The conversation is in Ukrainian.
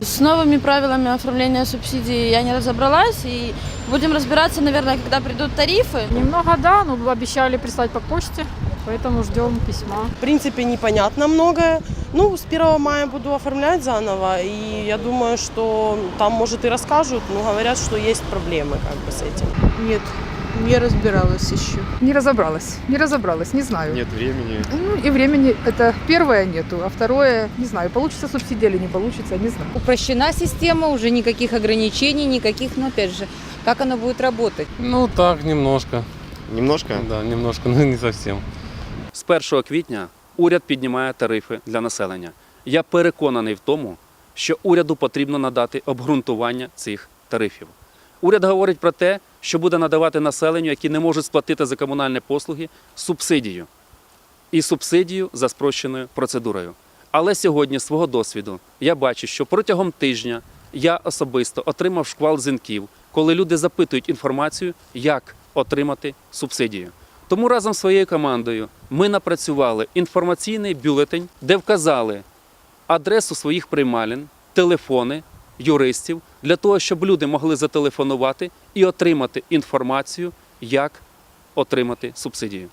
С новыми правилами оформления субсидий я не разобралась, и будем разбираться, наверное, когда придут тарифы. Немного да, но обещали прислать по почте, поэтому ждем письма. В принципе, непонятно многое. Ну, с 1 мая буду оформлять заново, и я думаю, что там, может, и расскажут, но говорят, что есть проблемы как бы с этим. Нет, не разбиралась еще. Не разобралась, не разобралась, не знаю. Нет времени. Ну и времени это первое нету, а второе, не знаю, получится субсидия или не получится, не знаю. Упрощена система, уже никаких ограничений, никаких, но опять же, как она будет работать? Ну так, немножко. Немножко? Да, немножко, но не совсем. З 1 квітня уряд піднімає тарифи для населення. Я переконаний в тому, що уряду потрібно надати обґрунтування цих тарифів. Уряд говорить про те, що буде надавати населенню, які не можуть сплатити за комунальні послуги, субсидію. І субсидію за спрощеною процедурою. Але сьогодні, з свого досвіду, я бачу, що протягом тижня я особисто отримав шквал дзвінків, коли люди запитують інформацію, як отримати субсидію. Тому разом з своєю командою ми напрацювали інформаційний бюлетень, де вказали адресу своїх приймалін, телефони юристів для того, щоб люди могли зателефонувати і отримати інформацію, як отримати субсидію.